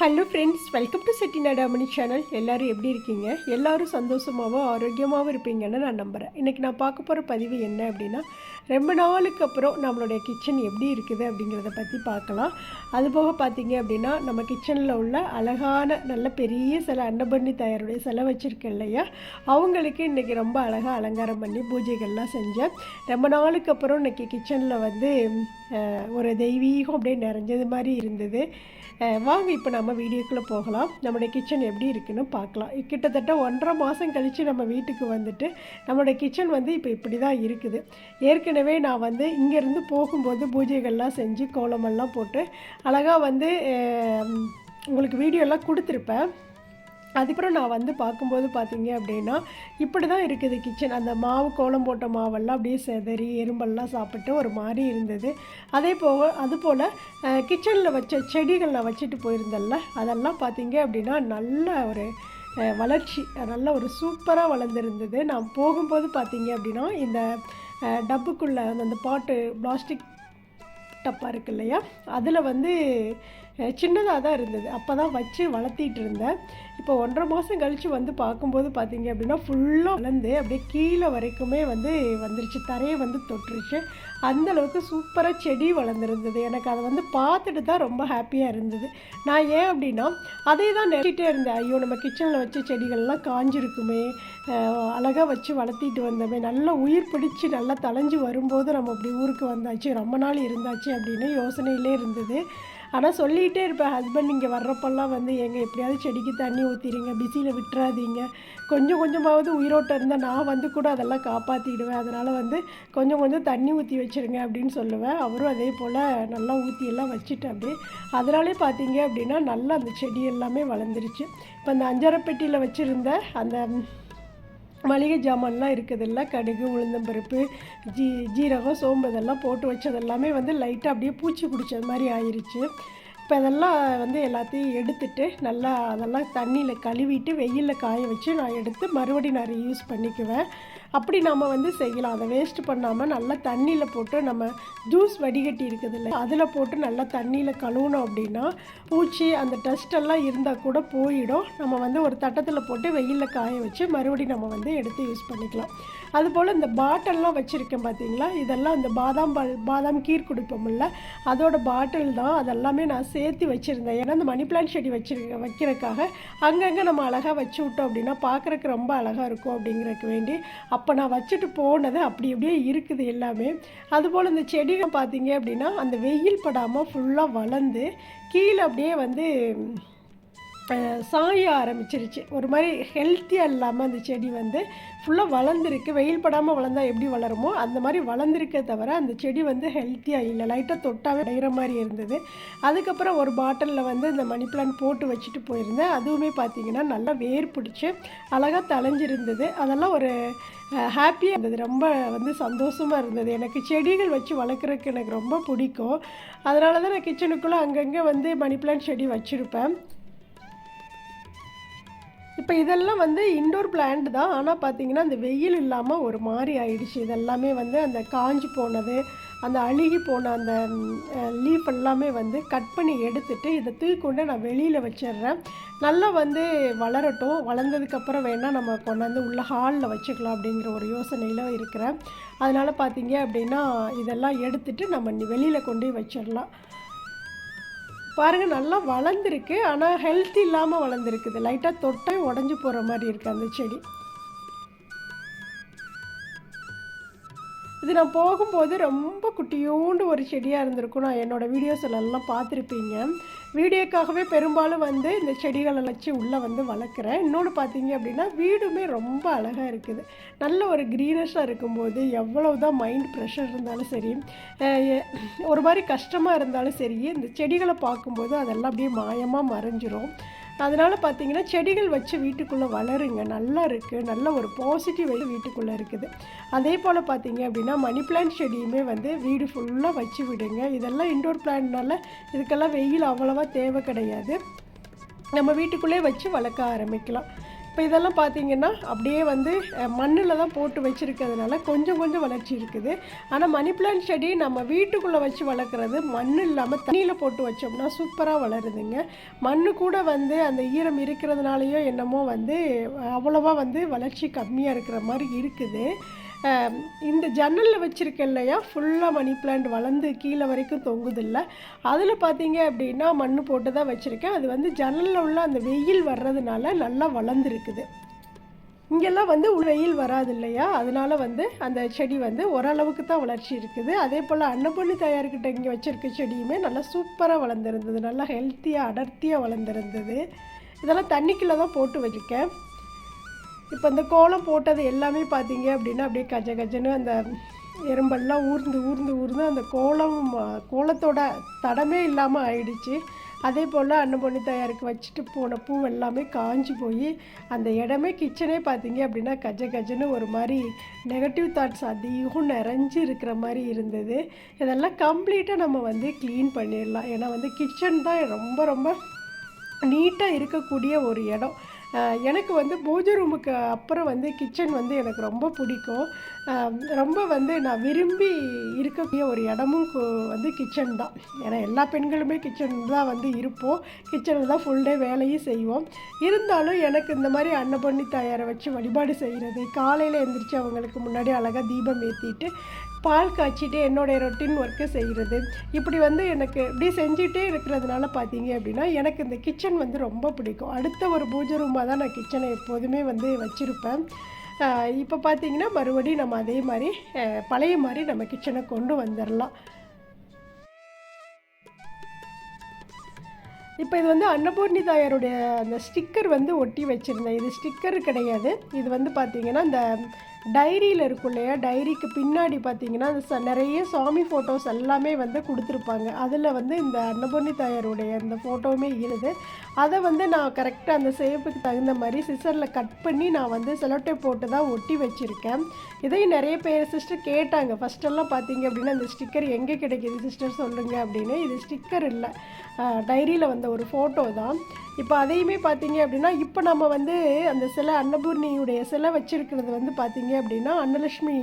Hello friends welcome to Chettinad Amani channel எல்லோரும் எப்படி இருக்கீங்க? எல்லோரும் சந்தோஷமாகவும் ஆரோக்கியமாகவும் இருப்பீங்கன்னு நான் நம்புகிறேன் இன்றைக்கி நான் பார்க்க போகிற பதிவு என்ன அப்படின்னா ரொம்ப நாளுக்கு அப்புறம் நம்மளுடைய கிச்சன் எப்படி இருக்குது அப்படிங்கிறத பற்றி பார்க்கலாம். அதுபோக பார்த்தீங்க அப்படின்னா நம்ம கிச்சனில் உள்ள அழகான நல்ல பெரிய சில அன்னபண்ணி தயாருடைய சிலை வச்சுருக்கேன் இல்லையா? அவங்களுக்கு இன்றைக்கி ரொம்ப அழகாக அலங்காரம் பண்ணி பூஜைகள்லாம் செஞ்சேன். ரொம்ப நாளுக்கு அப்புறம் இன்றைக்கி கிச்சனில் வந்து ஒரு தெய்வீகம் அப்படியே நிறைஞ்சது மாதிரி இருந்தது. வாங்க இப்போ நம்ம வீடியோக்குள்ளே போகலாம். நம்மளுடைய கிச்சன் எப்படி இருக்குன்னு பார்க்கலாம். கிட்டத்தட்ட ஒன்றரை மாதம் கழித்து நம்ம வீட்டுக்கு வந்துட்டு நம்மளுடைய கிச்சன் வந்து இப்போ இப்படி தான் இருக்குது. ஏற்கனவே நான் வந்து இங்கேருந்து போகும்போது பூஜைகள்லாம் செஞ்சு கோலமெல்லாம் போட்டு அழகாக வந்து உங்களுக்கு வீடியோலாம் கொடுத்துருப்பேன். அதுக்கப்புறம் நான் வந்து பார்க்கும்போது பார்த்தீங்க அப்படின்னா இப்படி தான் இருக்குது கிச்சன் அந்த மாவு கோலம் போட்ட மாவெல்லாம் அப்படியே செதறி எறும்பெல்லாம் சாப்பிட்டு ஒரு மாதிரி இருந்தது. அதே போக அது போல் கிச்சனில் வச்ச செடிகள் நான் வச்சுட்டு போயிருந்தேன்ல அதெல்லாம் பார்த்தீங்க அப்படின்னா நல்ல ஒரு வளர்ச்சி நல்ல ஒரு சூப்பராக வளர்ந்துருந்தது. நான் போகும்போது பார்த்தீங்க அப்படின்னா இந்த டப்புக்குள்ளே அந்த பாட்டு பிளாஸ்டிக் டப்பா இருக்கு இல்லையா அதில் வந்து சின்னதாக தான் இருந்தது. அப்போ தான் வச்சு வளர்த்திட்டு இருந்தேன். இப்போ ஒன்றரை மாதம் கழித்து வந்து பார்க்கும்போது பார்த்தீங்க அப்படின்னா ஃபுல்லாக வளர்ந்து அப்படியே கீழே வரைக்குமே வந்து வந்துருச்சு. தரையை வந்து தொட்டுருச்சு. அந்தளவுக்கு சூப்பராக செடி வளர்ந்துருந்தது. எனக்கு அதை வந்து பார்த்துட்டு தான் ரொம்ப ஹாப்பியாக இருந்தது. நான் ஏன் அப்படின்னா அதே தான் நினச்சிட்டே இருந்தேன். ஐயோ நம்ம கிச்சனில் வச்ச செடிகள்லாம் காஞ்சிருக்குமே. அழகாக வச்சு வளர்த்திட்டு வந்தோமே. நல்லா உயிர் பிடிச்சி நல்லா தளைஞ்சு வரும்போது நம்ம அப்படி ஊருக்கு வந்தாச்சு. ரொம்ப நாள் இருந்தாச்சு அப்படின்னு யோசனையிலே இருந்தது. ஆனால் சொல்லிகிட்டே இருப்பேன் ஹஸ்பண்ட் இங்கே வர்றப்பெல்லாம் வந்து எங்கள் எப்படியாவது செடிக்கு தண்ணி ஊற்றிடுங்க பிஸியில் விட்டுறாதீங்க. கொஞ்சம் கொஞ்சமாவது உயிரோட்டம் இருந்தால் நான் வந்து கூட அதெல்லாம் காப்பாற்றிடுவேன் அதனால் வந்து கொஞ்சம் கொஞ்சம் தண்ணி ஊற்றி வச்சிருங்க அப்படின்னு சொல்லுவேன். அவரும் அதே போல் நல்லா ஊற்றி எல்லாம் வச்சுட்டு அப்படியே அதனாலே பார்த்தீங்க அப்படின்னா நல்லா அந்த செடி எல்லாமே வளர்ந்துருச்சு. இப்போ அந்த அஞ்சரை பெட்டியில் வச்சுருந்த அந்த மளிகை ஜாமான்லாம் இருக்குதுல்ல கடுகு உளுந்தம்பருப்பு ஜீ ஜீரகம் சோம்பு இதெல்லாம் போட்டு வச்சதெல்லாமே வந்து லைட்டாக அப்படியே பூச்சி பிடிச்சது மாதிரி ஆயிடுச்சு இப்போ அதெல்லாம் வந்து எல்லாத்தையும் எடுத்துட்டு நல்லா அதெல்லாம் தண்ணியில் கழுவிட்டு வெயிலில் காய வச்சு நான் எடுத்து மறுபடியும் நான் யூஸ் பண்ணிக்குவேன். அப்படி நம்ம வந்து செய்யலாம். அதை வேஸ்ட் பண்ணாமல் நல்லா தண்ணியில் போட்டு நம்ம ஜூஸ் வடிகட்டி இருக்குதுல்ல அதில் போட்டு நல்லா தண்ணியில் கழுவுனோம் அப்படின்னா பூச்சி அந்த டஸ்டெல்லாம் இருந்தால் கூட போயிடும். நம்ம வந்து ஒரு தட்டத்தில் போட்டு வெயிலில் காய வச்சு மறுபடியும் நம்ம வந்து எடுத்து யூஸ் பண்ணிக்கலாம். அதுபோல் இந்த பாட்டில்லாம் வச்சுருக்கேன் பார்த்தீங்களா இதெல்லாம் இந்த பாதாம் பால் பாதாம் கீர் குடிப்போம்ல அதோட பாட்டில் தான். அதெல்லாமே நான் சேர்த்து வச்சுருந்தேன். ஏன்னா இந்த மணி பிளான்ட் செடி வச்சிருக்க வைக்கிறதுக்காக அங்கங்கே நம்ம அழகாக வச்சு விட்டோம் அப்படின்னா பார்க்குறக்கு ரொம்ப அழகாக இருக்கும் அப்படிங்கிறதுக்கு வேண்டி. அப்போ நான் வச்சுட்டு போனது அப்படி அப்படியே இருக்குது எல்லாமே. அதுபோல் இந்த செடிகள் பார்த்தீங்க அப்படின்னா அந்த வெயில் படாமல் ஃபுல்லாக வளர்ந்து கீழே அப்படியே வந்து சாய ஆரம்பிச்சிருச்சு. ஒரு மாதிரி ஹெல்த்தியாக இல்லாமல் அந்த செடி வந்து ஃபுல்லாக வளர்ந்துருக்கு. வெயில் படாமல் வளர்ந்தா எப்படி வளருமோ அந்த மாதிரி வளர்ந்துருக்கே தவிர அந்த செடி வந்து ஹெல்த்தியாக இல்லை. லைட்டாக தொட்டாவே அடைகிற மாதிரி இருந்தது. அதுக்கப்புறம் ஒரு பாட்டிலில் வந்து இந்த மணி பிளான் போட்டு வச்சுட்டு போயிருந்தேன். அதுவுமே பார்த்தீங்கன்னா நல்லா வேர் பிடிச்சி அழகாக தலைஞ்சிருந்தது அதெல்லாம் ஒரு ஹாப்பியாக இருந்தது. ரொம்ப வந்து சந்தோஷமாக இருந்தது. எனக்கு செடிகள் வச்சு வளர்க்குறதுக்கு எனக்கு ரொம்ப பிடிக்கும். அதனால தான் நான் கிச்சனுக்குள்ளே அங்கங்கே வந்து மணி பிளான்ட் செடி வச்சுருப்பேன். இப்போ இதெல்லாம் வந்து இண்டோர் பிளான்ட் தான். ஆனால் பார்த்தீங்கன்னா அந்த வெயில் இல்லாமல் ஒரு மாதிரி ஆயிடுச்சு. இதெல்லாமே வந்து அந்த காஞ்சு போனது அந்த அழுகி போன அந்த லீஃப் எல்லாமே வந்து கட் பண்ணி எடுத்துட்டு இதை தூக்கி கொண்டு நான் வெளியில் வச்சிடுறேன். நல்லா வந்து வளரட்டும். வளர்ந்ததுக்கப்புறம் வேணால் நம்ம கொண்டாந்து உள்ள ஹாலில் வச்சுக்கலாம் அப்படிங்கிற ஒரு யோசனையில் இருக்கிறேன். அதனால் பார்த்தீங்க அப்படின்னா இதெல்லாம் எடுத்துட்டு நம்ம வெளியில் கொண்டு போய் வச்சிடலாம். பாருங்க நல்லா வளர்ந்துருக்கு. ஆனால் ஹெல்த் இல்லாமல் வளர்ந்துருக்குது. லைட்டாக தொட்டே உடஞ்சி போகிற மாதிரி இருக்குது அந்த செடி. இது நான் போகும்போது ரொம்ப குட்டியோண்டு ஒரு செடியாக இருந்திருக்கும். நான் என்னோடய வீடியோஸில் எல்லாம் பார்த்துருப்பீங்க. வீடியோக்காகவே பெரும்பாலும் வந்து இந்த செடிகளை வச்சு உள்ளே வந்து வளர்க்குறேன். இன்னொன்று பார்த்தீங்க அப்படின்னா வீடுமே ரொம்ப அழகாக இருக்குது. நல்ல ஒரு க்ரீனஸாக இருக்கும்போது எவ்வளோ தான் மைண்ட் ப்ரெஷர் இருந்தாலும் சரி ஒரு மாதிரி கஷ்டமாக இருந்தாலும் சரி இந்த செடிகளை பார்க்கும்போது அதெல்லாம் அப்படியே மாயமாக மறைஞ்சிரும். அதனால் பார்த்தீங்கன்னா செடிகள் வச்சு வீட்டுக்குள்ளே வளருங்க. நல்லா இருக்குது நல்ல ஒரு பாசிட்டிவ் வீட்டுக்குள்ளே இருக்குது. அதே போல் பார்த்தீங்க அப்படின்னா மணி பிளான்ட் செடியுமே வந்து வீடு ஃபுல்லாக வச்சு விடுங்க. இதெல்லாம் இன்டோர் பிளான்ட்னால இதுக்கெல்லாம் வெயில் அவ்வளோவா தேவை கிடையாது. நம்ம வீட்டுக்குள்ளே வச்சு வளர்க்க ஆரம்பிக்கலாம். இப்போ இதெல்லாம் பார்த்தீங்கன்னா அப்படியே வந்து மண்ணில் தான் போட்டு வச்சுருக்கிறதுனால கொஞ்சம் கொஞ்சம் வளர்ச்சி இருக்குது. ஆனால் மணி பிளான்ட் செடி நம்ம வீட்டுக்குள்ளே வச்சு வளர்க்குறது மண் இல்லாமல் தண்ணியில் போட்டு வச்சோம்னா சூப்பராக வளருதுங்க. மண் கூட வந்து அந்த ஈரம் இருக்கிறதுனாலையோ என்னமோ வந்து அவ்வளோவா வந்து வளர்ச்சி கம்மியாக இருக்கிற மாதிரி இருக்குது. இந்த ஜன்னலில் வச்சுருக்க இல்லையா? ஃபுல்லாக மணி பிளான்ட் வளர்ந்து கீழே வரைக்கும் தொங்குதில்ல. அதில் பார்த்தீங்க அப்படின்னா மண் போட்டு தான் வச்சுருக்கேன். அது வந்து ஜன்னலில் உள்ள அந்த வெயில் வர்றதுனால நல்லா வளர்ந்துருக்குது. இங்கெல்லாம் வந்து வெயில் வராது இல்லையா? அதனால வந்து அந்த செடி வந்து ஓரளவுக்கு தான் வளர்ச்சி இருக்குது. அதே போல் அன்னப்பொண்ணு தயாரிக்கிட்ட இங்கே வச்சுருக்க செடியுமே நல்லா சூப்பராக வளர்ந்துருந்தது. நல்லா ஹெல்த்தியாக அடர்த்தியாக வளர்ந்துருந்தது. இதெல்லாம் தண்ணிக்குள்ளே தான் போட்டு வச்சுருக்கேன். இப்போ இந்த கோலம் போட்டது எல்லாமே பார்த்தீங்க அப்படின்னா அப்படியே கஜ கஜன்னு அந்த எறும்பெல்லாம் ஊர்ந்து ஊர்ந்து ஊர்ந்து அந்த கோலம் கோலத்தோட தடமே இல்லாமல் ஆயிடுச்சு. அதே போல் அன்னபொண்ணி தயாருக்கு வச்சுட்டு போன பூ எல்லாமே காஞ்சி போய் அந்த இடமே கிச்சனே பார்த்தீங்க அப்படின்னா கஜ கஜன்னு ஒரு மாதிரி நெகட்டிவ் தாட்ஸ் அதிகம் நிறைஞ்சு இருக்கிற மாதிரி இருந்தது. இதெல்லாம் கம்ப்ளீட்டாக நம்ம வந்து க்ளீன் பண்ணிடலாம். ஏன்னா வந்து கிச்சன் தான் ரொம்ப ரொம்ப நீட்டாக இருக்கக்கூடிய ஒரு இடம். எனக்கு வந்து பூஜை ரூமுக்கு அப்புறம் வந்து கிச்சன் வந்து எனக்கு ரொம்ப பிடிக்கும். ரொம்ப வந்து நான் விரும்பி இருக்கக்கூடிய ஒரு இடமும் வந்து கிச்சன் தான். ஏன்னா எல்லா பெண்களுமே கிச்சன் தான் வந்து இருப்போம். கிச்சனில் தான் ஃபுல் டே வேலையும் செய்வோம். இருந்தாலும் எனக்கு இந்த மாதிரி அன்னபொண்ணி தயாரை வச்சு வழிபாடு செய்கிறது காலையில் எழுந்திரிச்சு அவங்களுக்கு முன்னாடி அழகாக தீபம் ஏற்றிட்டு பால் காய்ச்சிட்டு என்னுடைய ரொட்டின் ஒர்க்கை செய்கிறது இப்படி வந்து எனக்கு இப்படி செஞ்சுட்டே இருக்கிறதுனால பார்த்தீங்க அப்படின்னா எனக்கு இந்த கிச்சன் வந்து ரொம்ப பிடிக்கும். அடுத்த ஒரு பூஜை ரூமாக தான் நான் கிச்சனை எப்போதுமே வந்து வச்சுருப்பேன். இப்போ பார்த்தீங்கன்னா மறுபடியும் நம்ம அதே மாதிரி பழைய மாதிரி நம்ம கிச்சனை கொண்டு வந்துடலாம் இப்போ இது வந்து அன்னபூர்ணி தாயாருடைய அந்த ஸ்டிக்கர் வந்து ஒட்டி வச்சுருந்தேன். இது ஸ்டிக்கர் கிடையாது. இது வந்து பார்த்திங்கன்னா இந்த டைரியில் இருக்கும் இல்லையா? டைரிக்கு பின்னாடி பார்த்தீங்கன்னா அந்த ச- நிறைய சாமி ஃபோட்டோஸ் எல்லாமே வந்து கொடுத்துருப்பாங்க. அதில் வந்து இந்த அன்னபூர்ணி தாயாருடைய இந்த ஃபோட்டோவுமே இருக்குது அதை வந்து நான் கரெக்டாக அந்த சேப்புக்கு தகுந்த மாதிரி சிசரில் கட் பண்ணி நான் வந்து செலோட்டை போட்டு தான் ஒட்டி வச்சுருக்கேன். இதையும் நிறைய பேர் சிஸ்டர் கேட்டாங்க. ஃபஸ்ட்டெல்லாம் பார்த்தீங்க அப்படின்னா அந்த ஸ்டிக்கர் எங்கே கிடைக்கிது சிஸ்டர் சொல்லுங்கள் அப்படின்னு. இது ஸ்டிக்கர் இல்லை. டைரியில் வந்த ஒரு ஃபோட்டோ தான். இப்போ அதையுமே பார்த்தீங்க அப்படின்னா இப்போ நம்ம வந்து அந்த சிலை அன்னபூர்ணியுடைய சிலை வச்சுருக்கிறது வந்து பார்த்தீங்க அப்படின்னா அன்னலட்சுமி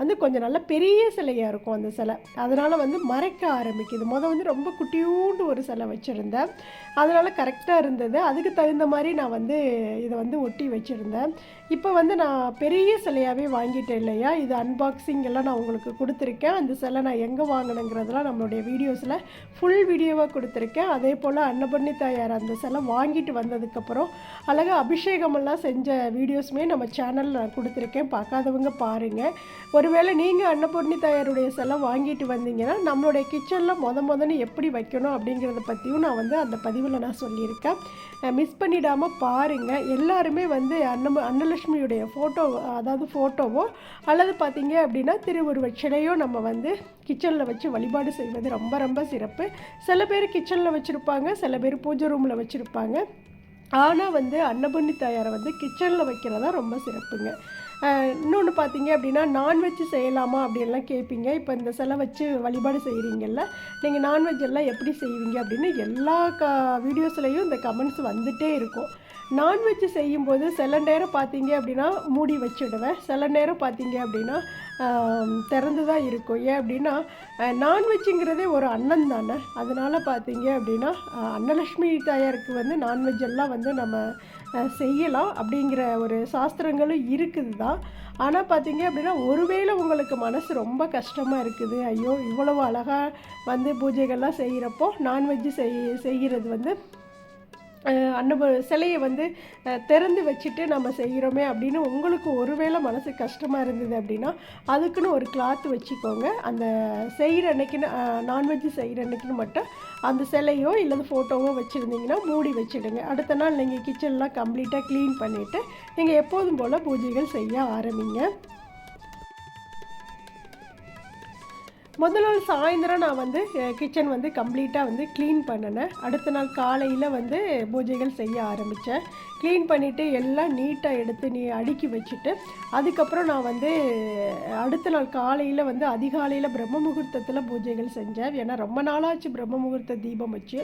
வந்து கொஞ்சம் நல்ல பெரிய சிலையாக இருக்கும் அந்த சிலை. அதனால் வந்து மறைக்க ஆரம்பிக்குது. முத வந்து ரொம்ப குட்டியூண்டு ஒரு சிலை வச்சுருந்தேன். அதனால் கரெக்ட் கரெக்டாக இருந்தது. அதுக்கு தகுந்த மாதிரி நான் வந்து இதை வந்து ஒட்டி வச்சுருந்தேன். இப்போ வந்து நான் பெரிய சிலையாகவே வாங்கிட்டேன் இல்லையா? இது அன்பாக்சிங் எல்லாம் நான் உங்களுக்கு கொடுத்துருக்கேன். அந்த சிலை நான் எங்கே வாங்கினேங்கிறதெல்லாம் நம்மளுடைய வீடியோஸில் ஃபுல் வீடியோவாக கொடுத்துருக்கேன். அதே போல் அன்னபண்ணி தாயார் அந்த சிலை வாங்கிட்டு வந்ததுக்கப்புறம் அழகாக அபிஷேகமெல்லாம் செஞ்ச வீடியோஸுமே நம்ம சேனலில் நான் கொடுத்துருக்கேன். பார்க்காதவங்க பாருங்கள் ஒருவேளை நீங்கள் அன்னபூர்ணி தாயாருடைய சிலை வாங்கிட்டு வந்தீங்கன்னா நம்மளுடைய கிச்சனில் முத முதன்னு எப்படி வைக்கணும் அப்படிங்கிறத பற்றியும் நான் வந்து அந்த பதிவில் நான் சொல்லியிருக்கேன். மிஸ் பண்ணிடாமல் பாருங்கள் எல்லாருமே வந்து அன்ன மகாலட்சுமியுடைய ஃபோட்டோ அதாவது ஃபோட்டோவோ அல்லது பார்த்தீங்க அப்படின்னா திருவுருவச் சிலையோ நம்ம வந்து கிச்சனில் வச்சு வழிபாடு செய்வது ரொம்ப ரொம்ப சிறப்பு. சில பேர் கிச்சனில் வச்சுருப்பாங்க சில பேர் பூஜை ரூமில் வச்சுருப்பாங்க. ஆனால் வந்து அன்னபண்ணி தாயாரை வந்து கிச்சனில் வைக்கிறதா ரொம்ப சிறப்புங்க. இன்னொன்று பார்த்தீங்க அப்படின்னா நான்வெஜ் செய்யலாமா அப்படின்லாம் கேட்பீங்க. இப்போ இந்த சிலை வச்சு வழிபாடு செய்கிறீங்கல்ல நீங்கள் நான்வெஜ் எல்லாம் எப்படி செய்வீங்க அப்படின்னு எல்லா க வீடியோஸ்லேயும் இந்த கமெண்ட்ஸ் வந்துட்டே இருக்கும். நான்வெஜ் செய்யும்போது சில நேரம் பார்த்தீங்க அப்படின்னா மூடி வச்சுடுவேன். சில நேரம் பார்த்தீங்க அப்படின்னா திறந்து தான் இருக்கும். ஏன் அப்படின்னா நான்வெஜ்ஜுங்கிறதே ஒரு அண்ணன் தானே. அதனால் பார்த்தீங்க அப்படின்னா அன்னலக்ஷ்மி அன்னலட்சுமி தாயாருக்கு வந்து நான்வெஜ் எல்லாம் வந்து நம்ம செய்யலாம் அப்படிங்கிற ஒரு சாஸ்திரங்களும் இருக்குது தான் ஆனால் பார்த்தீங்க அப்படின்னா ஒருவேளை உங்களுக்கு மனசு ரொம்ப கஷ்டமாக இருக்குது ஐயோ இவ்வளவு அழகாக வந்து பூஜைகள்லாம் செய்கிறப்போ நான்வெஜ்ஜு செய் செய்கிறது வந்து அன்னப சிலையை வந்து திறந்து வச்சுட்டு நம்ம செய்கிறோமே அப்படின்னு உங்களுக்கு ஒருவேளை மனசு கஷ்டமாக இருந்தது அப்படின்னா அதுக்குன்னு ஒரு கிளாத் வச்சுக்கோங்க. அந்த செய்கிற அன்னைக்குன்னு நான்வெஜ் செய்கிற அன்னைக்குன்னு மட்டும் அந்த சிலையோ இல்லை ஃபோட்டோவோ வச்சுருந்தீங்கன்னா மூடி வச்சுடுங்க. அடுத்த நாள் நீங்கள் கிச்சன்லாம் கம்ப்ளீட்டாக க்ளீன் பண்ணிவிட்டு நீங்கள் எப்போதும் போல் பூஜைகள் செய்ய ஆரம்பிங்க. முதல் நாள் சாயந்தரம் நான் வந்து கிச்சன் வந்து கம்ப்ளீட்டாக வந்து க்ளீன் பண்ணினேன். அடுத்த நாள் காலையில் வந்து பூஜைகள் செய்ய ஆரம்பித்தேன் க்ளீன் பண்ணிவிட்டு எல்லாம் நீட்டாக எடுத்து நீ அடுக்கி வச்சுட்டு அதுக்கப்புறம் நான் வந்து அடுத்த நாள் காலையில் வந்து அதிகாலையில் பிரம்ம முகூர்த்தத்தில் பூஜைகள் செஞ்சேன். ஏன்னா ரொம்ப நாளாச்சு பிரம்ம முகூர்த்த தீபம் வச்சு.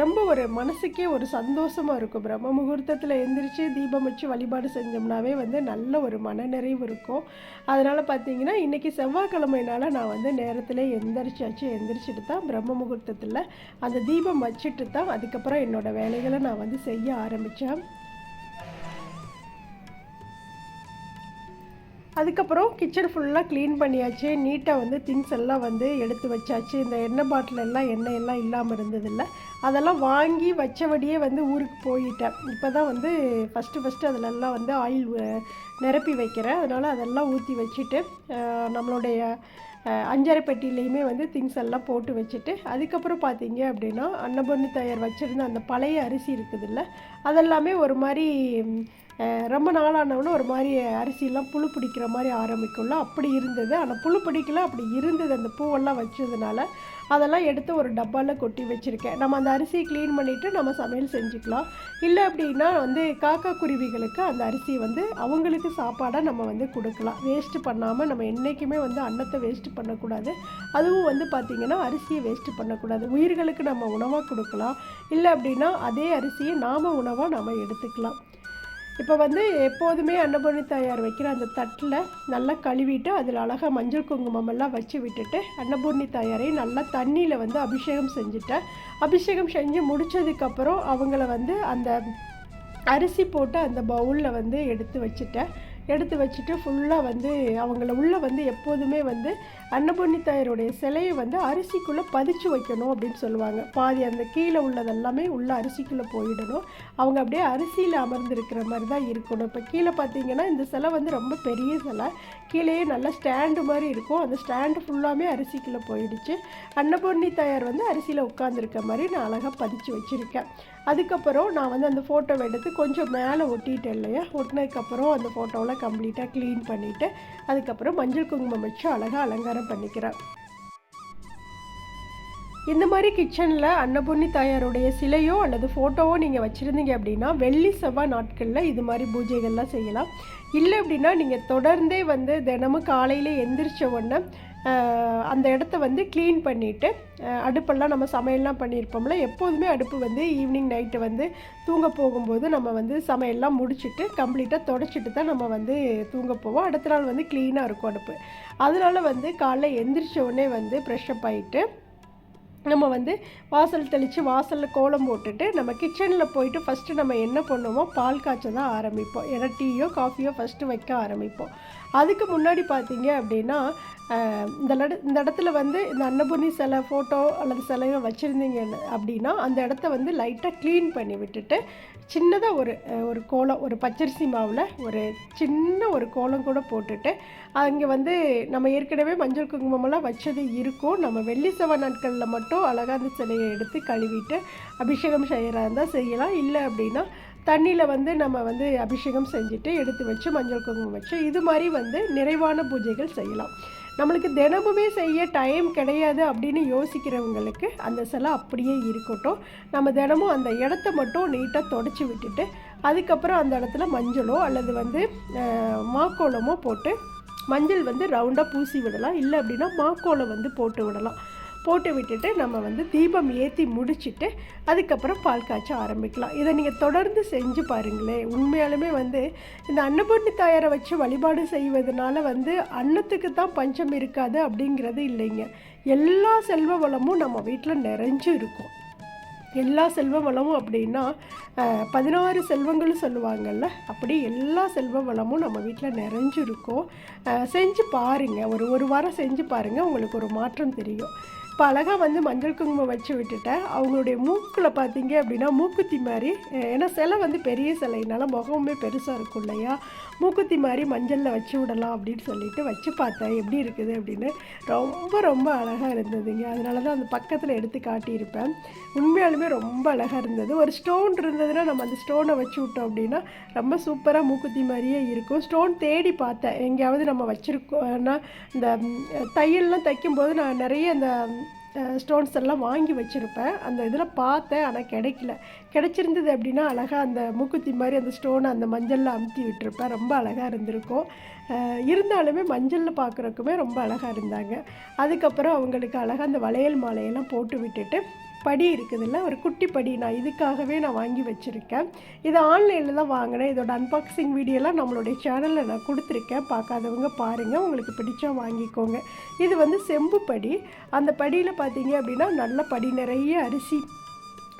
ரொம்ப ஒரு மனசுக்கே ஒரு சந்தோஷமாக இருக்கும். பிரம்ம முகூர்த்தத்தில் எந்திரிச்சு தீபம் வச்சு வழிபாடு செஞ்சோம்னாவே வந்து நல்ல ஒரு மனநிறைவு இருக்கும். அதனால் பார்த்தீங்கன்னா இன்றைக்கி செவ்வாய்க்கிழமைனால நான் வந்து நேரத்தில் எந்திரிச்சாச்சு. எந்திரிச்சிட்டு தான் பிரம்ம முகூர்த்தத்தில் அந்த தீபம் வச்சுட்டு தான் அதுக்கப்புறம் என்னோடய வேலைகளை நான் வந்து செய்ய ஆரம்பித்தேன் அதுக்கப்புறம் கிச்சன் ஃபுல்லாக க்ளீன் பண்ணியாச்சு. நீட்டாக வந்து திங்ஸ் எல்லாம் வந்து எடுத்து வச்சாச்சு. இந்த எண்ணெய் பாட்டில் எல்லாம் எண்ணெய் எல்லாம் இல்லாமல் இருந்ததில்ல. அதெல்லாம் வாங்கி வச்சபடியே வந்து ஊருக்கு போயிட்டேன். இப்போ தான் வந்து ஃபஸ்ட்டு ஃபஸ்ட்டு அதிலெல்லாம் வந்து ஆயில் நிரப்பி வைக்கிறேன். அதனால் அதெல்லாம் ஊற்றி வச்சுட்டு நம்மளுடைய அஞ்சரை பெட்டிலையுமே வந்து திங்ஸ் எல்லாம் போட்டு வச்சுட்டு அதுக்கப்புறம் பார்த்தீங்க அப்படின்னா அன்னபொண்ணு தயார் வச்சுருந்த அந்த பழைய அரிசி இருக்குதுல்ல அதெல்லாமே ஒரு மாதிரி ரொம்ப நாளானவொன்னே ஒரு மாதிரி அரிசியெல்லாம் புழு பிடிக்கிற மாதிரி ஆரம்பிக்கும்ல அப்படி இருந்தது. ஆனால் புழு பிடிக்கல அப்படி இருந்தது. அந்த பூவெல்லாம் வச்சதுனால அதெல்லாம் எடுத்து ஒரு டப்பாவில் கொட்டி வச்சுருக்கேன். நம்ம அந்த அரிசியை க்ளீன் பண்ணிவிட்டு நம்ம சமையல் செஞ்சுக்கலாம். இல்லை அப்படின்னா வந்து காக்கா குருவிகளுக்கு அந்த அரிசி வந்து அவங்களுக்கு சாப்பாடாக நம்ம வந்து கொடுக்கலாம். வேஸ்ட்டு பண்ணாமல் நம்ம என்றைக்குமே வந்து அன்னத்தை வேஸ்ட்டு பண்ணக்கூடாது. அதுவும் வந்து பார்த்திங்கன்னா அரிசியை வேஸ்ட்டு பண்ணக்கூடாது. உயிர்களுக்கு நம்ம உணவாக கொடுக்கலாம். இல்லை அப்படின்னா அதே அரிசியை நாம் உணவாக நம்ம எடுத்துக்கலாம். இப்போ வந்து எப்போதுமே அன்னபூர்ணி தாயார் வைக்கிற அந்த தட்டில் நல்லா கழுவிட்டு அதில் அழகாக மஞ்சள் குங்குமம் எல்லாம் வச்சு விட்டுட்டு அன்னபூர்ணி தாயாரையும் நல்லா தண்ணியில் வந்து அபிஷேகம் செஞ்சுட்டேன் அபிஷேகம் செஞ்சு முடிச்சதுக்கப்புறம் அவங்கள வந்து அந்த அரிசி போட்டு அந்த பவுலில் வந்து எடுத்து வச்சுட்டேன் எடுத்து வச்சுட்டு ஃபுல்லாக வந்து அவங்கள உள்ளே வந்து எப்போதுமே வந்து அன்னபூர்ணி தாயருடைய சிலையை வந்து அரிசிக்குள்ளே பதிச்சு வைக்கணும் அப்படின்னு சொல்லுவாங்க. பாதி அந்த கீழே உள்ளதெல்லாமே உள்ள அரிசிக்குள்ளே போயிடணும். அவங்க அப்படியே அரிசியில் அமர்ந்திருக்கிற மாதிரி தான் இருக்கணும். இப்போ கீழே பார்த்தீங்கன்னா இந்த சிலை வந்து ரொம்ப பெரிய சிலை. கீழேயே நல்ல ஸ்டாண்டு மாதிரி இருக்கும். அந்த ஸ்டாண்டு ஃபுல்லாமே அரிசிக்குள்ளே போயிடுச்சு. அன்னபூர்ணி தாயார் வந்து அரிசியில் உட்காந்துருக்க மாதிரி நான் அழகாக பதிச்சு வச்சுருக்கேன். அதுக்கப்புறம் நான் வந்து அந்த ஃபோட்டோவை எடுத்து கொஞ்சம் மேலே ஒட்டிட்டேன் இல்லையா? ஒட்டினதுக்கப்புறம் அந்த ஃபோட்டோவில் கம்ப்ளீட்டாக க்ளீன் பண்ணிவிட்டு அதுக்கப்புறம் மஞ்சள் குங்குமம் வச்சு அழகாக அலங்காரம் பண்ணிக்கிறேன். இந்த மாதிரி கிச்சனில் அன்னபூர்ணி தாயாருடைய சிலையோ அல்லது ஃபோட்டோவோ நீங்கள் வச்சுருந்தீங்க அப்படின்னா வெள்ளி செவ்வாய் நாட்களில் இது மாதிரி பூஜைகள்லாம் செய்யலாம். இல்லை அப்படின்னா நீங்கள் தொடர்ந்தே வந்து தினமும் காலையில் எந்திரிச்ச உடனே அந்த இடத்த வந்து க்ளீன் பண்ணிவிட்டு அடுப்பெல்லாம் நம்ம சமையல்லாம் பண்ணியிருப்போம்ல எப்போதுமே அடுப்பு வந்து ஈவினிங் நைட்டு வந்து தூங்க போகும்போது நம்ம வந்து சமையல்லாம் முடிச்சுட்டு கம்ப்ளீட்டாக தொடச்சிட்டு தான் நம்ம வந்து தூங்க போவோம். அடுத்த நாள் வந்து க்ளீனாக இருக்கும் அடுப்பு. அதனால வந்து காலைல எந்திரிச்ச உடனே வந்து ஃப்ரெஷ்அப் ஆகிட்டு நம்ம வந்து வாசல் தெளித்து வாசலில் கோலம் போட்டுட்டு நம்ம கிச்சனில் போயிட்டு ஃபஸ்ட்டு நம்ம என்ன பண்ணுவோம் பால் காய்ச்ச தான் ஆரம்பிப்போம். ஏன்னா டீயோ காஃபியோ ஃபஸ்ட்டு வைக்க ஆரம்பிப்போம். அதுக்கு முன்னாடி பார்த்தீங்க அப்படின்னா இந்த லட இந்த இடத்துல வந்து இந்த அன்னபூர்ணி சிலை ஃபோட்டோ அல்லது சிலையோ வச்சுருந்தீங்க அப்படின்னா அந்த இடத்த வந்து லைட்டாக க்ளீன் பண்ணி விட்டுட்டு சின்னதாக ஒரு ஒரு கோலம் ஒரு பச்சரிசி மாவில் ஒரு சின்ன ஒரு கோலம் கூட போட்டுட்டு அங்கே வந்து நம்ம ஏற்கனவே மஞ்சள் குங்குமமெல்லாம் வச்சது இருக்கும். நம்ம வெள்ளி செவ்வாய் நாட்களில் மட்டும் அழகாக அந்த சிலையை எடுத்து கழுவிட்டு அபிஷேகம் செய்கிறதா இருந்தால் செய்யலாம். இல்லை அப்படின்னா தண்ணியில் வந்து நம்ம வந்து அபிஷேகம் செஞ்சுட்டு எடுத்து வச்சு மஞ்சள் குங்குமம் வச்சு இது மாதிரி வந்து நிறைவான பூஜைகள் செய்யலாம். நம்மளுக்கு தினமுமே செய்ய டைம் கிடையாது அப்படின்னு யோசிக்கிறவங்களுக்கு அந்த சிலை அப்படியே இருக்கட்டும். நம்ம தினமும் அந்த இடத்த மட்டும் நீட்டாக தொடச்சி விட்டுட்டு அதுக்கப்புறம் அந்த இடத்துல மஞ்சளோ அல்லது வந்து மாக்கோளமோ போட்டு மஞ்சள் வந்து ரவுண்டாக பூசி விடலாம். இல்லை அப்படின்னா மாக்கோலம் வந்து போட்டு விடலாம். போட்டு விட்டுட்டு நம்ம வந்து தீபம் ஏற்றி முடிச்சுட்டு அதுக்கப்புறம் பால் காய்ச்ச ஆரம்பிக்கலாம். இதை நீங்கள் தொடர்ந்து செஞ்சு பாருங்களேன் உண்மையாலுமே வந்து இந்த அன்னபூர்ணி தாயாரை வச்சு வழிபாடு செய்வதனால வந்து அன்னத்துக்கு தான் பஞ்சம் இருக்காது அப்படிங்கிறது இல்லைங்க. எல்லா செல்வ வளமும் நம்ம வீட்டில் நிறைஞ்சு இருக்கும். எல்லா செல்வ வளமும் அப்படின்னா பதினாறு செல்வங்களும் சொல்லுவாங்கல்ல அப்படி எல்லா செல்வ வளமும் நம்ம வீட்டில் நிறைஞ்சுருக்கும் செஞ்சு பாருங்கள் ஒரு ஒரு வாரம் செஞ்சு பாருங்கள் உங்களுக்கு ஒரு மாற்றம் தெரியும். இப்போ அழகாக வந்து மஞ்சள் குங்குமம் வச்சு விட்டுட்டேன் அவங்களுடைய மூக்கில் பார்த்தீங்க அப்படின்னா மூக்குத்தி மாதிரி. ஏன்னா சிலை வந்து பெரிய சிலைனால முகமுமே பெருசாக இருக்கும் இல்லையா? மூக்குத்தி மாதிரி மஞ்சளில் வச்சு விடலாம் அப்படின்னு சொல்லிட்டு வச்சு பார்த்தேன். எப்படி இருக்குது அப்படின்னு. ரொம்ப ரொம்ப அழகாக இருந்ததுங்க. அதனால தான் அந்த பக்கத்தில் எடுத்து காட்டியிருப்பேன். உண்மையாலுமே ரொம்ப அழகாக இருந்தது. ஒரு ஸ்டோன் இருந்ததுன்னா நம்ம அந்த ஸ்டோனை வச்சு விட்டோம் அப்படின்னா ரொம்ப சூப்பராக மூக்குத்தி மாதிரியே இருக்கும். ஸ்டோன் தேடி பார்த்தேன். எங்கேயாவது நம்ம வச்சுருக்கோம்னா இந்த தையல்லாம் தைக்கும்போது நான் நிறைய அந்த ஸ்டோன்ஸ் எல்லாம் வாங்கி வச்சுருப்பேன். அந்த இதில் பார்த்தேன் ஆனால் கிடைக்கல. கிடைச்சிருந்தது அப்படின்னா அழகாக அந்த மூக்குத்தி மாதிரி அந்த ஸ்டோனை அந்த மஞ்சளில் அமுத்தி விட்டுருப்பேன். ரொம்ப அழகாக இருந்திருக்கும். இருந்தாலுமே மஞ்சளில் பார்க்குறக்குமே ரொம்ப அழகாக இருந்தாங்க. அதுக்கப்புறம் அவங்களுக்கு அழகாக அந்த வளையல் மாலையெல்லாம் போட்டு விட்டுட்டு படி இருக்குதுல்ல ஒரு குட்டி படி நான் இதுக்காகவே நான் வாங்கி வச்சுருக்கேன். இது ஆன்லைனில் தான் வாங்கினேன். இதோட அன்பாக்சிங் வீடியோலாம் நம்மளுடைய சேனலில் நான் கொடுத்துருக்கேன். பார்க்காதவங்க பாருங்கள் உங்களுக்கு பிடிச்சா வாங்கிக்கோங்க. இது வந்து செம்பு படி. அந்த படியில் பார்த்தீங்க அப்படின்னா நல்ல படி. நிறைய அரிசி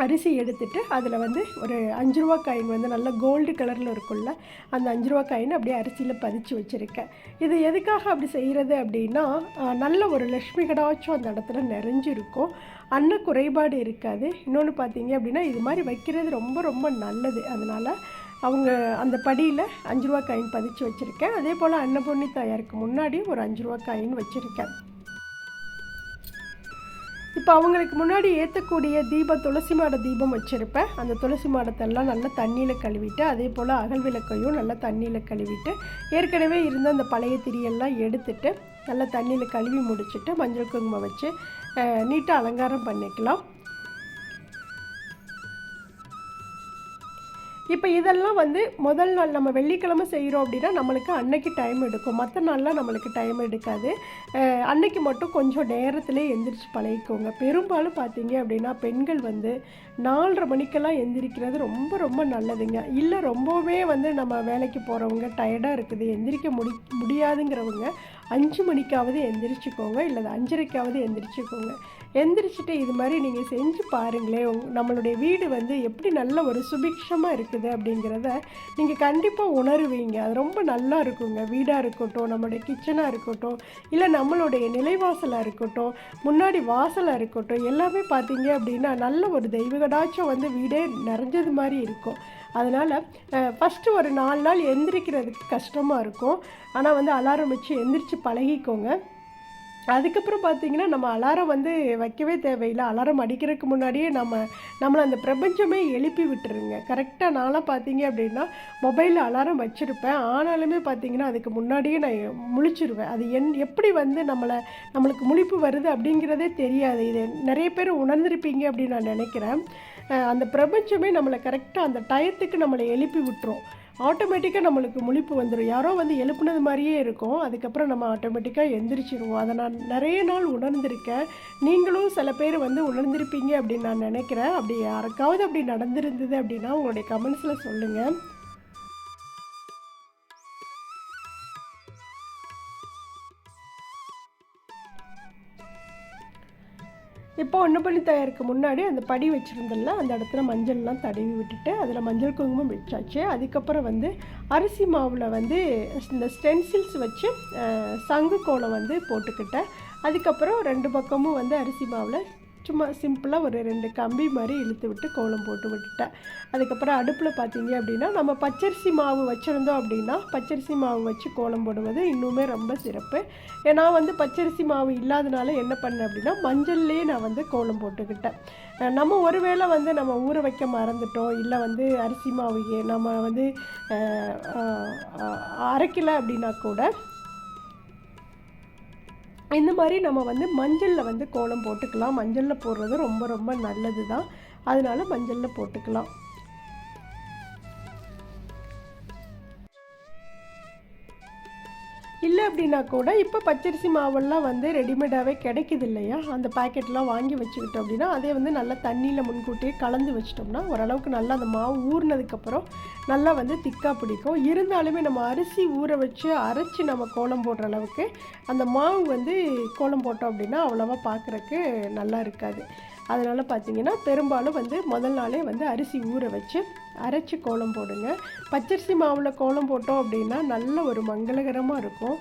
அரிசி எடுத்துட்டு அதில் வந்து ஒரு அஞ்சு ரூபா காயின் வந்து நல்ல கோல்டு கலரில் இருக்கும்ல அந்த அஞ்சு ரூபா காயின் அப்படியே அரிசியில் பதிச்சு வச்சுருக்கேன். இது எதுக்காக அப்படி செய்கிறது அப்படின்னா நல்ல ஒரு லக்ஷ்மி கடாச்சும் அந்த இடத்துல நிறைஞ்சிருக்கும். அன்ன குறைபாடு இருக்காது. இன்னொன்று பார்த்தீங்க அப்படின்னா இது மாதிரி வைக்கிறது ரொம்ப ரொம்ப நல்லது. அதனால் அவங்க அந்த படியில் அஞ்சு ரூபா காயின் பதிச்சு வச்சுருக்கேன். அதே போல் அன்னபொண்ணி தாயாருக்கு முன்னாடி ஒரு அஞ்சு ரூபா காயின் வச்சுருக்கேன். இப்போ அவங்களுக்கு முன்னாடி ஏற்றக்கூடிய தீபம் துளசி மாட தீபம் வச்சுருப்பேன். அந்த துளசி மாடத்தெல்லாம் நல்லா தண்ணியில் கழுவிட்டு அதே போல் அகல் விளக்கையும் நல்லா தண்ணியில் கழுவிட்டு ஏற்கனவே இருந்த அந்த பழைய திரியெல்லாம் எடுத்துட்டு நல்லா தண்ணியில் கழுவி முடிச்சுட்டு மஞ்சள் குங்குமம் வச்சு நீட்டாக அலங்காரம் பண்ணிக்கலாம். இப்போ இதெல்லாம் வந்து முதல் நாள் நம்ம வெள்ளிக்கிழமை செய்கிறோம் அப்படின்னா நம்மளுக்கு அன்னைக்கு டைம் எடுக்கும். மற்ற நாள்லாம் நம்மளுக்கு டைம் எடுக்காது. அன்னைக்கு மட்டும் கொஞ்சம் நேரத்திலே எந்திரிச்சு பழகிக்கோங்க. பெரும்பாலும் பார்த்தீங்க அப்படின்னா பெண்கள் வந்து நாலரை மணிக்கெல்லாம் எந்திரிக்கிறது ரொம்ப ரொம்ப நல்லதுங்க. இல்லை ரொம்பவே வந்து நம்ம வேலைக்கு போகிறவங்க டயர்டாக இருக்குது எந்திரிக்க முடி முடியாதுங்கிறவங்க அஞ்சு மணிக்காவது எந்திரிச்சுக்கோங்க. இல்லை அஞ்சரைக்காவது எந்திரிச்சுக்கோங்க. எந்திரிச்சிட்டு இது மாதிரி நீங்கள் செஞ்சு பாருங்களேன். உங் நம்மளுடைய வீடு வந்து எப்படி நல்ல ஒரு சுபிக்ஷமாக இருக்குது அப்படிங்கிறத நீங்கள் கண்டிப்பாக உணருவீங்க. அது ரொம்ப நல்லா இருக்குங்க. வீடாக இருக்கட்டும் நம்மளுடைய கிச்சனாக இருக்கட்டும் இல்லை நம்மளுடைய நிலைவாசலாக இருக்கட்டும் முன்னாடி வாசலாக இருக்கட்டும் எல்லாமே பார்த்தீங்க அப்படின்னா நல்ல ஒரு தெய்வகடாச்சும் வந்து வீடே நிறைஞ்சது மாதிரி இருக்கும். அதனால் ஃபஸ்ட்டு ஒரு நாலு நாள் எந்திரிக்கிறதுக்கு கஷ்டமாக இருக்கும். ஆனால் வந்து அலாரம் வச்சு எந்திரிச்சு பழகிக்கோங்க. அதுக்கப்புறம் பார்த்தீங்கன்னா நம்ம அலாரம் வந்து வைக்கவே தேவையில்லை. அலாரம் அடிக்கிறதுக்கு முன்னாடியே நம்ம நம்மளை அந்த பிரபஞ்சமே எழுப்பி விட்டுருங்க. கரெக்டாக நான்லாம் பார்த்தீங்க அப்படின்னா மொபைலில் அலாரம் வச்சுருப்பேன். ஆனாலுமே பார்த்தீங்கன்னா அதுக்கு முன்னாடியே நான் முழிச்சிருவேன். அது என் எப்படி வந்து நம்மளை நம்மளுக்கு முழிப்பு வருது அப்படிங்கிறதே தெரியாது. இது நிறைய பேர் உணர்ந்திருப்பீங்க அப்படின்னு நான் நினைக்கிறேன். அந்த பிரபஞ்சமே நம்மளை கரெக்டாக அந்த டயத்துக்கு நம்மளை எழுப்பி விட்டுரும். ஆட்டோமேட்டிக்காக நம்மளுக்கு முழிப்பு வந்துடும் யாரோ வந்து எழுப்புனது மாதிரியே இருக்கும். அதுக்கப்புறம் நம்ம ஆட்டோமேட்டிக்காக எந்திரிச்சிருவோம். அதை நான் நிறைய நாள் உணர்ந்திருக்கேன். நீங்களும் சில பேர் வந்து உணர்ந்திருப்பீங்க அப்படின்னு நான் நினைக்கிறேன். அப்படி யாருக்காவது அப்படி நடந்திருந்தது அப்படின்னா உங்களுடைய கமெண்ட்ஸில் சொல்லுங்கள் இப்போ ஒன்று பண்ணி தயாருக்கு முன்னாடி அந்த படி வச்சுருந்தல அந்த இடத்துல மஞ்சள்லாம் தடவி விட்டுட்டு அதில் மஞ்சள் குங்குமம் வச்சாச்சு. அதுக்கப்புறம் வந்து அரிசி மாவில் வந்து இந்த ஸ்டென்சில்ஸ் வச்சு சங்கு கோலம் வந்து போட்டுக்கிட்டேன். அதுக்கப்புறம் ரெண்டு பக்கமும் வந்து அரிசி மாவில் சும்மா சிம்பிளாக ஒரு ரெண்டு கம்பி மாதிரி இழுத்து விட்டு கோலம் போட்டு விட்டுட்டேன். அதுக்கப்புறம் அடுப்பில் பார்த்தீங்க அப்படின்னா நம்ம பச்சரிசி மாவு வச்சுருந்தோம் அப்படின்னா பச்சரிசி மாவு வச்சு கோலம் போடுவது இன்னுமே ரொம்ப சிறப்பு. ஏன்னா வந்து பச்சரிசி மாவு இல்லாதனால என்ன பண்ணேன் அப்படின்னா மஞ்சள்லேயே நான் வந்து கோலம் போட்டுக்கிட்டேன். நம்ம ஒருவேளை வந்து நம்ம ஊற வைக்க மறந்துட்டோம் இல்லை வந்து அரிசி மாவு நம்ம வந்து அரைக்கலை அப்படின்னா கூட இந்த மாதிரி நம்ம வந்து மஞ்சளில் வந்து கோலம் போட்டுக்கலாம். மஞ்சளில் போடுறது ரொம்ப ரொம்ப நல்லது தான் அதனால மஞ்சளில் போட்டுக்கலாம். இல்லை அப்படின்னா கூட இப்போ பச்சரிசி மாவெல்லாம் வந்து ரெடிமேடாகவே கிடைக்குது இல்லையா? அந்த பாக்கெட்லாம் வாங்கி வச்சுக்கிட்டோம் அப்படின்னா அதே வந்து நல்லா தண்ணியில் முன்கூட்டியே கலந்து வச்சிட்டோம்னா ஓரளவுக்கு நல்லா அந்த மாவு ஊறினதுக்கப்புறம் நல்லா வந்து திக்காக பிடிக்கும். இருந்தாலுமே நம்ம அரிசி ஊற வச்சு அரைச்சி நம்ம கோலம் போடுற அளவுக்கு அந்த மாவு வந்து கோலம் போட்டோம் அப்படின்னா அவ்வளோவா பார்க்குறக்கு நல்லா இருக்காது. அதனால் பார்த்தீங்கன்னா பெரும்பாலும் வந்து முதல் நாளே வந்து அரிசி ஊற வச்சு அரைச்சி கோலம் போடுங்க. பச்சரிசி மாவில் கோலம் போட்டோம் அப்படின்னா நல்ல ஒரு மங்களகரமாக இருக்கும்.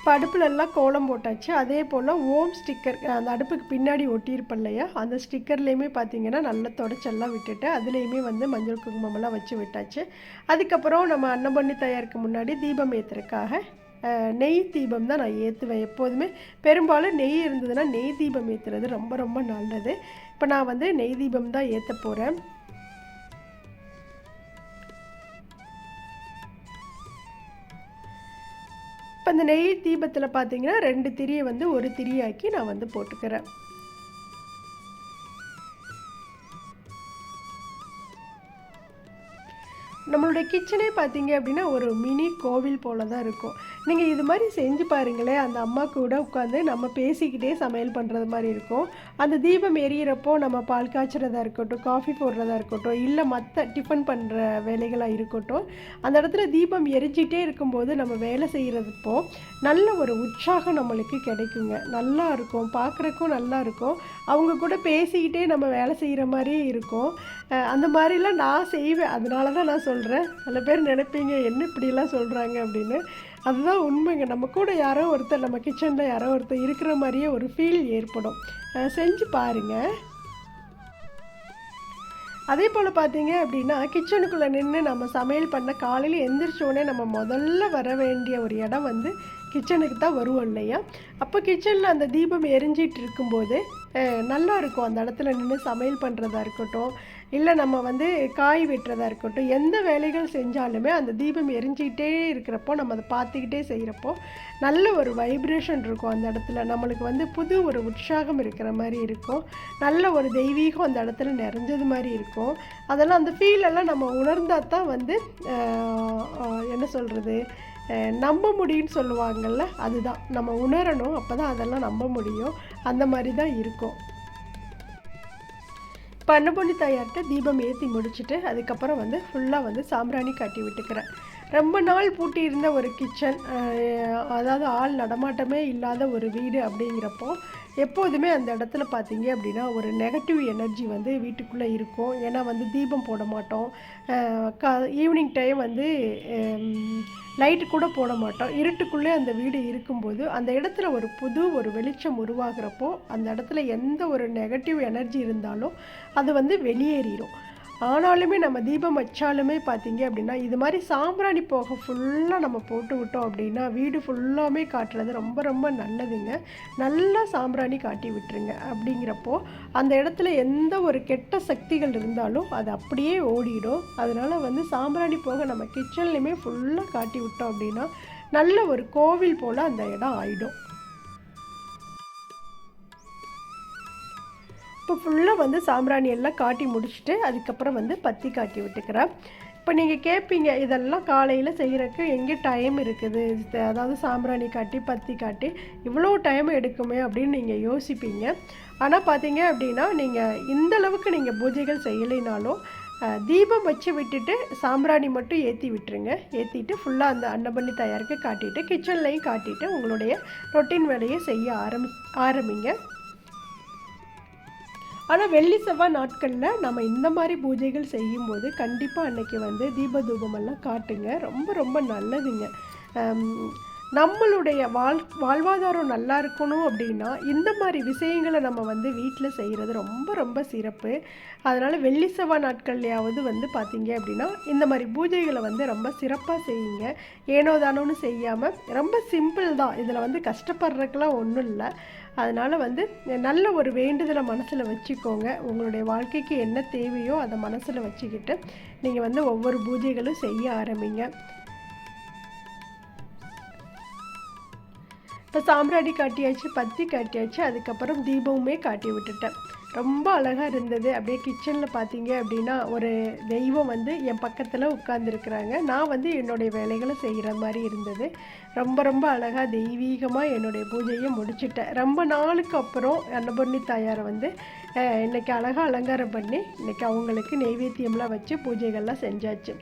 இப்போ அடுப்புலெல்லாம் கோலம் போட்டாச்சு. அதே போல் ஓம் ஸ்டிக்கர் அந்த அடுப்புக்கு பின்னாடி ஒட்டியிருப்பேன் இல்லையா? அந்த ஸ்டிக்கர்லேயுமே பார்த்தீங்கன்னா நல்லா தொடச்செல்லாம் விட்டுட்டு அதுலேயுமே வந்து மஞ்சள் குங்குமமெல்லாம் வச்சு விட்டாச்சு. அதுக்கப்புறம் நம்ம அன்னம் பண்ணி தயாரிக்க முன்னாடி தீபம் ஏற்றுறதுக்காக நெய் தீபம் தான் நான் ஏற்றுவேன் எப்போதுமே. பெரும்பாலும் நெய் இருந்ததுன்னா நெய் தீபம் ஏற்றுறது ரொம்ப ரொம்ப நல்லது. இப்போ நான் வந்து நெய் தீபம் தான் ஏற்ற போகிறேன் இப்போ இந்த நெய் தீபத்தில் பார்த்தீங்கன்னா ரெண்டு திரியை வந்து ஒரு திரியாக்கி நான் வந்து போட்டுக்கிறேன். நம்மளுடைய கிச்சனே பார்த்தீங்க அப்படின்னா ஒரு மினி கோவில் போல தான் இருக்கும். நீங்கள் இது மாதிரி செஞ்சு பாருங்களேன் அந்த அம்மா கூட உட்காந்து நம்ம பேசிக்கிட்டே சமையல் பண்ணுறது மாதிரி இருக்கும். அந்த தீபம் எரியிறப்போ நம்ம பால் காய்ச்சறதா இருக்கட்டும் காஃபி போடுறதா இருக்கட்டும் இல்லை மற்ற டிஃபன் பண்ணுற வேலைகளாக இருக்கட்டும் அந்த இடத்துல தீபம் எரிஞ்சிட்டே இருக்கும்போது நம்ம வேலை செய்கிறதுப்போ நல்ல ஒரு உற்சாகம் நம்மளுக்கு கிடைக்குங்க. நல்லா இருக்கும் பார்க்குறக்கும் நல்லா இருக்கும். அவங்க கூட பேசிக்கிட்டே நம்ம வேலை செய்கிற மாதிரியே இருக்கும். அந்த மாதிரிலாம் நான் செய்வேன். அதனால தான் நான் சொல்கிறேன் சில பேர் நினைப்பீங்க என்ன இப்படிலாம் சொல்கிறாங்க அப்படின்னு. அதுதான் உண்மைங்க. நம்ம கூட யாரோ ஒருத்தர் நம்ம கிச்சனில் யாரோ ஒருத்தர் இருக்கிற மாதிரியே ஒரு ஃபீல் ஏற்படும். செஞ்சு பாருங்கள் அதே போல் பார்த்தீங்க அப்படின்னா கிச்சனுக்குள்ளே நின்று நம்ம சமையல் பண்ண காலையில் எந்திரிச்சோடனே நம்ம முதல்ல வர வேண்டிய ஒரு இடம் வந்து கிச்சனுக்கு தான் வருவோம் இல்லையா? அப்போ கிச்சனில் அந்த தீபம் எரிஞ்சிட்டு இருக்கும்போது நல்லா இருக்கும். அந்த இடத்துல நின்று சமையல் பண்ணுறதா இருக்கட்டும். இல்லை நம்ம வந்து காய் வெட்டுறதா இருக்கட்டும் எந்த வேலைகள் செஞ்சாலுமே அந்த தீபம் எரிஞ்சிக்கிட்டே இருக்கிறப்போ நம்ம அதை பார்த்துக்கிட்டே செய்கிறப்போ நல்ல ஒரு வைப்ரேஷன் இருக்கும் அந்த இடத்துல. நம்மளுக்கு வந்து புது ஒரு உற்சாகம் இருக்கிற மாதிரி இருக்கும். நல்ல ஒரு தெய்வீகம் அந்த இடத்துல நிறைஞ்சது மாதிரி இருக்கும். அதெல்லாம் அந்த ஃபீலெல்லாம் நம்ம உணர்ந்தால் தான் வந்து என்ன சொல்கிறது நம்ப முடியும்னு சொல்லுவாங்கள்ல அதுதான். நம்ம உணரணும் அப்போ தான் அதெல்லாம் நம்ப முடியும். அந்த மாதிரி தான் இருக்கும். இப்போ தாயார்கிட்ட தீபம் ஏற்றி முடிச்சுட்டு அதுக்கப்புறம் வந்து ஃபுல்லாக வந்து சாம்பிராணி காட்டி விட்டுக்கிறேன். ரொம்ப நாள் பூட்டி இருந்த ஒரு கிச்சன் அதாவது ஆள் நடமாட்டமே இல்லாத ஒரு வீடு அப்படிங்கிறப்போ எப்போதுமே அந்த இடத்துல பார்த்தீங்க அப்படின்னா ஒரு நெகட்டிவ் எனர்ஜி வந்து வீட்டுக்குள்ளே இருக்கும். ஏன்னா வந்து தீபம் போட மாட்டோம். க ஈவினிங் டைம் வந்து லைட்டு கூட போட மாட்டோம். இருட்டுக்குள்ளே அந்த வீடு இருக்கும்போது அந்த இடத்துல ஒரு புது ஒரு வெளிச்சம் உருவாகிறப்போ அந்த இடத்துல எந்த ஒரு நெகட்டிவ் எனர்ஜி இருந்தாலும் அது வந்து வெளியேறிடும் ஆனாலுமே நம்ம தீபம் வச்சாலுமே பார்த்தீங்க அப்படின்னா இது மாதிரி சாம்பிராணி போக ஃபுல்லாக நம்ம போட்டு விட்டோம் அப்படின்னா வீடு ஃபுல்லாமே காட்டுறது ரொம்ப ரொம்ப நல்லதுங்க. நல்லா சாம்பிராணி காட்டி விட்டுருங்க அப்படிங்கிறப்போ அந்த இடத்துல எந்த ஒரு கெட்ட சக்திகள் இருந்தாலும் அது அப்படியே ஓடிடும். அதனால் வந்து சாம்பிராணி போக நம்ம கிச்சன்லேயுமே ஃபுல்லாக காட்டி விட்டோம் அப்படின்னா நல்ல ஒரு கோவில் போல் அந்த இடம் ஆகிடும் இப்போ ஃபுல்லாக வந்து சாம்பிராணி எல்லாம் காட்டி முடிச்சுட்டு அதுக்கப்புறம் வந்து பத்தி காட்டி விட்டுக்கிறேன். இப்போ நீங்கள் கேட்பீங்க இதெல்லாம் காலையில் செய்கிறக்கு எங்கே டைம் இருக்குது? அதாவது சாம்பிராணி காட்டி பத்தி காட்டி இவ்வளோ டைம் எடுக்குமே அப்படின்னு நீங்கள் யோசிப்பீங்க. ஆனால் பார்த்தீங்க அப்படின்னா நீங்கள் இந்தளவுக்கு நீங்கள் பூஜைகள் செய்யலைனாலும் தீபம் வச்சு விட்டுட்டு சாம்பிராணி மட்டும் ஏற்றி விட்டுருங்க. ஏற்றிட்டு ஃபுல்லாக அந்த அன்னபண்ணி தயாரிக்க காட்டிட்டு கிச்சன்லையும் காட்டிட்டு உங்களுடைய ரொட்டீன் வேலையை செய்ய ஆரம்பி ஆரம்பிங்க. ஆனால் வெள்ளி செவ்வாய் நாட்களில் நம்ம இந்த மாதிரி பூஜைகள் செய்யும்போது கண்டிப்பாக அன்னைக்கு வந்து தீப தூபமெல்லாம் காட்டுங்க. ரொம்ப ரொம்ப நல்லதுங்க. நம்மளுடைய வாழ் வாழ்வாதாரம் நல்லா இருக்கணும் அப்படின்னா இந்த மாதிரி விஷயங்களை நம்ம வந்து வீட்டில் செய்கிறது ரொம்ப ரொம்ப சிறப்பு. அதனால் வெள்ளி செவ்வாய் நாட்கள்லையாவது வந்து பார்த்திங்க அப்படின்னா இந்த மாதிரி பூஜைகளை வந்து ரொம்ப சிறப்பாக செய்யுங்க. ஏனோ தானோன்னு செய்யாமல் ரொம்ப சிம்பிள் தான். இதில் வந்து கஷ்டப்படுறதுக்கெலாம் ஒன்றும் இல்லை. அதனால் வந்து நல்ல ஒரு வேண்டுதலை மனசில் வச்சுக்கோங்க. உங்களுடைய வாழ்க்கைக்கு என்ன தேவையோ அதை மனசில் வச்சுக்கிட்டு நீங்கள் வந்து ஒவ்வொரு பூஜைகளும் செய்ய ஆரம்பிங்க. இப்போ சாம்பிராணி காட்டியாச்சு பத்தி காட்டியாச்சு அதுக்கப்புறம் தீபமுமே காட்டி விட்டுட்டேன் ரொம்ப அழகாக இருந்தது. அப்படியே கிச்சனில் பார்த்தீங்க அப்படின்னா ஒரு தெய்வம் வந்து என் பக்கத்தில் உட்காந்துருக்குறாங்க நான் வந்து என்னுடைய வேலைகளை செய்கிற மாதிரி இருந்தது. ரொம்ப ரொம்ப அழகாக தெய்வீகமாக என்னுடைய பூஜையை முடிச்சிட்டேன். ரொம்ப நாளுக்கு அப்புறம் அன்னபூர்ணி தாயாரை வந்து இன்றைக்கி அழகாக அலங்காரம் பண்ணி இன்றைக்கி அவங்களுக்கு நெய்வேத்தியம்லாம் வச்சு பூஜைகள்லாம் செஞ்சாச்சு.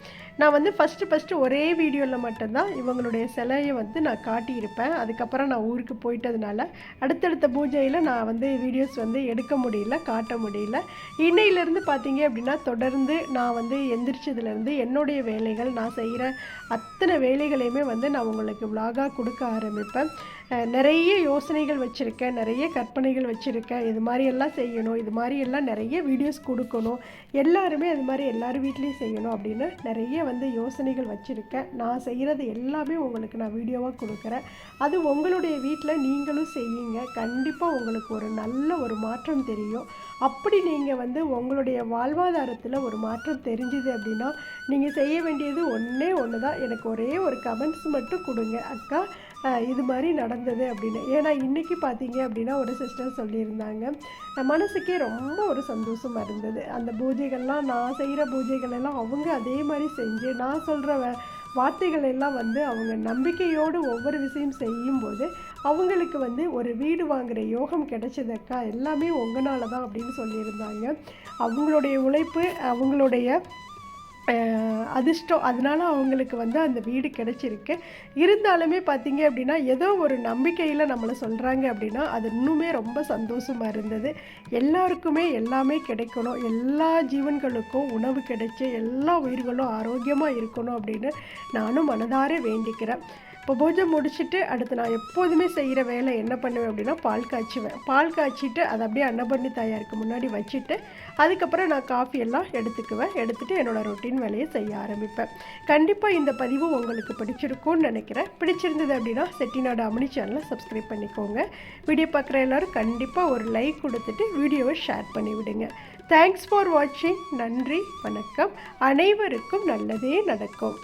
நான் வந்து ஃபஸ்ட்டு ஃபஸ்ட்டு ஒரே வீடியோவில் மட்டும்தான் இவங்களுடைய சிலையை வந்து நான் காட்டியிருப்பேன். அதுக்கப்புறம் நான் ஊருக்கு போயிட்டதுனால அடுத்தடுத்த பூஜையில் நான் வந்து வீடியோஸ் வந்து எடுக்க முடியல காட்ட முடியல. இன்னையிலேருந்து பார்த்தீங்க அப்படின்னா தொடர்ந்து நான் வந்து எந்திரிச்சதுலேருந்து என்னுடைய வேலைகள் நான் செய்கிற அத்தனை வேலைகளையுமே வந்து நான் உங்களுக்கு விலாகாக கொடுக்க ஆரம்பிப்பேன். நிறைய யோசனைகள் வச்சுருக்கேன் நிறைய கற்பனைகள் வச்சுருக்கேன். இது மாதிரி எல்லாம் செய்யணும் இது மாதிரி எல்லாம் நிறைய வீடியோஸ் கொடுக்கணும். எல்லாருமே அது மாதிரி எல்லார் வீட்லேயும் செய்யணும் அப்படின்னு நிறைய வந்து யோசனைகள் வச்சுருக்கேன். நான் செய்கிறது எல்லாமே உங்களுக்கு நான் வீடியோவாக கொடுக்குறேன். அது உங்களுடைய வீட்டில் நீங்களும் செய்யுங்க கண்டிப்பாக உங்களுக்கு ஒரு நல்ல ஒரு மாற்றம் தெரியும். அப்படி நீங்கள் வந்து உங்களுடைய வாழ்வாதாரத்தில் ஒரு மாற்றம் தெரிஞ்சுது அப்படின்னா நீங்கள் செய்ய வேண்டியது ஒன்றே ஒன்று தான் எனக்கு ஒரே ஒரு கமெண்ட்ஸ் மட்டும் கொடுங்க அக்கா. இது மாதிரி நடந்தது அப்படின்னு. ஏன்னா இன்றைக்கி பார்த்தீங்க அப்படின்னா ஒரு சிஸ்டர் சொல்லியிருந்தாங்க. மனசுக்கே ரொம்ப ஒரு சந்தோஷமாக இருந்தது. அந்த பூஜைகள்லாம் நான் செய்கிற பூஜைகள் எல்லாம் அவங்க அதே மாதிரி செஞ்சு நான் சொல்கிற வார்த்தைகள் எல்லாம் வந்து அவங்க நம்பிக்கையோடு ஒவ்வொரு விஷயம் செய்யும்போது அவங்களுக்கு வந்து ஒரு வீடு வாங்குகிற யோகம் கிடைச்சதக்கா எல்லாமே உங்களால தான் அப்படின்னு சொல்லியிருந்தாங்க. அவங்களுடைய உழைப்பு அவங்களுடைய அதிர்ஷ்டம். அதனால அவங்களுக்கு வந்து அந்த வீடு கிடச்சிருக்கு. இருந்தாலுமே பார்த்தீங்க அப்படின்னா ஏதோ ஒரு நம்பிக்கையில் நம்மளை சொல்கிறாங்க அப்படின்னா அது இன்னுமே ரொம்ப சந்தோஷமாக இருந்தது. எல்லாருக்குமே எல்லாமே கிடைக்கணும். எல்லா ஜீவன்களுக்கும் உணவு கிடைச்சி எல்லா உயிர்களும் ஆரோக்கியமாக இருக்கணும் அப்படின்னு நானும் மனதார வேண்டிக்கிறேன். இப்போ பூஜை முடிச்சுட்டு அடுத்து நான் எப்போதுமே செய்கிற வேலை என்ன பண்ணுவேன் அப்படின்னா பால் காய்ச்சுவேன். பால் காய்ச்சிட்டு அதை அப்படியே அன்னபண்ணி தாயாருக்கு முன்னாடி வச்சுட்டு அதுக்கப்புறம் நான் காஃபி எல்லாம் எடுத்துக்குவேன். எடுத்துகிட்டு என்னோட ரொட்டீன் வேலையை செய்ய ஆரம்பிப்பேன். கண்டிப்பாக இந்த பதிவு உங்களுக்கு பிடிச்சிருக்கும்னு நினைக்கிறேன். பிடிச்சிருந்தது அப்படின்னா செட்டிநாடு அமினி சேனலை சப்ஸ்கிரைப் பண்ணிக்கோங்க. வீடியோ பார்க்குற எல்லாரும் கண்டிப்பாக ஒரு லைக் கொடுத்துட்டு வீடியோவை ஷேர் பண்ணிவிடுங்க. தேங்க்ஸ் ஃபார் வாட்சிங் நன்றி வணக்கம். அனைவருக்கும் நல்லதே நடக்கும்.